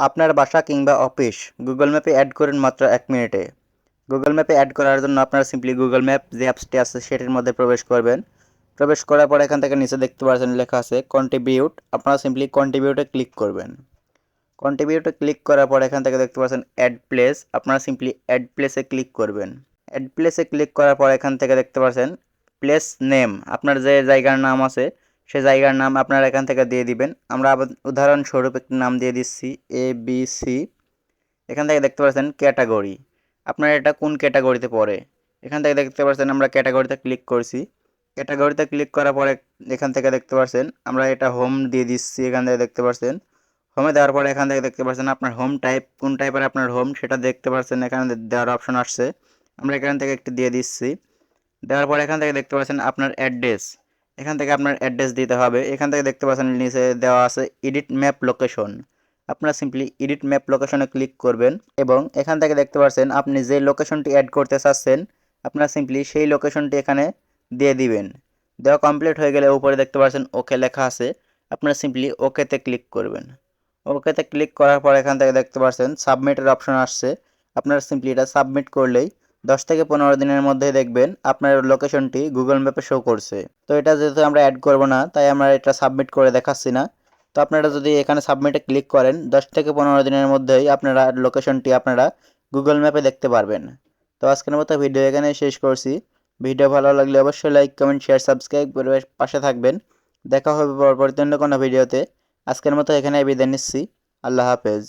আপনার বাসা কিংবা অফিস গুগল ম্যাপে অ্যাড করুন মাত্র এক মিনিটে। গুগল ম্যাপে অ্যাড করার জন্য আপনারা সিম্পলি গুগল ম্যাপ যে অ্যাপসটি আছে সেটির মধ্যে প্রবেশ করবেন। প্রবেশ করার পর এখান থেকে নিচে দেখতে পাচ্ছেন লেখা আছে কন্ট্রিবিউট আপনারা সিম্পলি কন্ট্রিবিউটে ক্লিক করবেন। কন্ট্রিবিউটে ক্লিক করার পর এখান থেকে দেখতে পাচ্ছেন অ্যাড প্লেস আপনারা সিম্পলি অ্যাড প্লেসে ক্লিক করবেন। অ্যাড প্লেসে ক্লিক করার পর এখান থেকে দেখতে পাচ্ছেন প্লেস নেম আপনার যে জায়গার নাম আছে সে জায়গার নাম আপনারা এখান থেকে দিয়ে দিবেন। আমরা উদাহরণস্বরূপ একটি নাম দিয়ে দিচ্ছি এ বি সি এখান থেকে দেখতে পাচ্ছেন ক্যাটাগরি। আপনার এটা কোন ক্যাটাগরিতে পড়ে? এখান থেকে দেখতে পাচ্ছেন আমরা ক্যাটাগরিতে ক্লিক করছি। ক্যাটাগরিতে ক্লিক করার পরে এখান থেকে দেখতে পাচ্ছেন, আমরা এটা হোম দিয়ে দিচ্ছি, এখান থেকে দেখতে পাচ্ছেন। হোমে দেওয়ার পরে এখান থেকে দেখতে পাচ্ছেন আপনার হোম টাইপ কোন টাইপের আপনার হোম সেটা দেখতে পাচ্ছেন, এখানে দেওয়ার অপশন আসছে। আমরা এখান থেকে একটি দিয়ে দিচ্ছি। দেওয়ার পরে এখান থেকে দেখতে পাচ্ছেন আপনার অ্যাড্রেস এখান থেকে আপনার অ্যাড্রেস দিতে হবে। এখান থেকে দেখতে পাচ্ছেন নিচে দেওয়া আছে এডিট ম্যাপ লোকেশন আপনারা সিম্পলি এডিট ম্যাপ লোকেশনে ক্লিক করবেন এবং এখান থেকে দেখতে পাচ্ছেন আপনি যে লোকেশনটি অ্যাড করতে চাচ্ছেন, আপনারা সিম্পলি সেই লোকেশনটি এখানে দিয়ে দিবেন। দেওয়া কমপ্লিট হয়ে গেলে উপরে দেখতে পাচ্ছেন ওকে লেখা আছে। আপনারা সিম্পলি ওকেতে ক্লিক করবেন। ওকেতে ক্লিক করার পর এখান থেকে দেখতে পাচ্ছেন সাবমিটের অপশন আসছে। আপনারা সিম্পলি এটা সাবমিট করলেই দশ থেকে পনেরো দিনের মধ্যে দেখবেন আপনার লোকেশনটি গুগল ম্যাপে শো করছে। তো এটা যেহেতু আমরা অ্যাড করব না, তাই আমরা এটা সাবমিট করে দেখাচ্ছি না। তো আপনারা যদি এখানে সাবমিটে ক্লিক করেন, দশ থেকে পনেরো দিনের মধ্যেই আপনারা লোকেশনটি আপনারা গুগল ম্যাপে দেখতে পারবেন। তো আজকের মতো ভিডিও এখানে শেষ করছি। ভিডিও ভালো লাগলে অবশ্যই লাইক কমেন্ট শেয়ার সাবস্ক্রাইব করে পাশে থাকবেন। দেখা হবে পরবর্তী অন্য কোনো ভিডিওতে আজকের মতো এখানে বিদায় নিচ্ছি। আল্লাহ হাফেজ।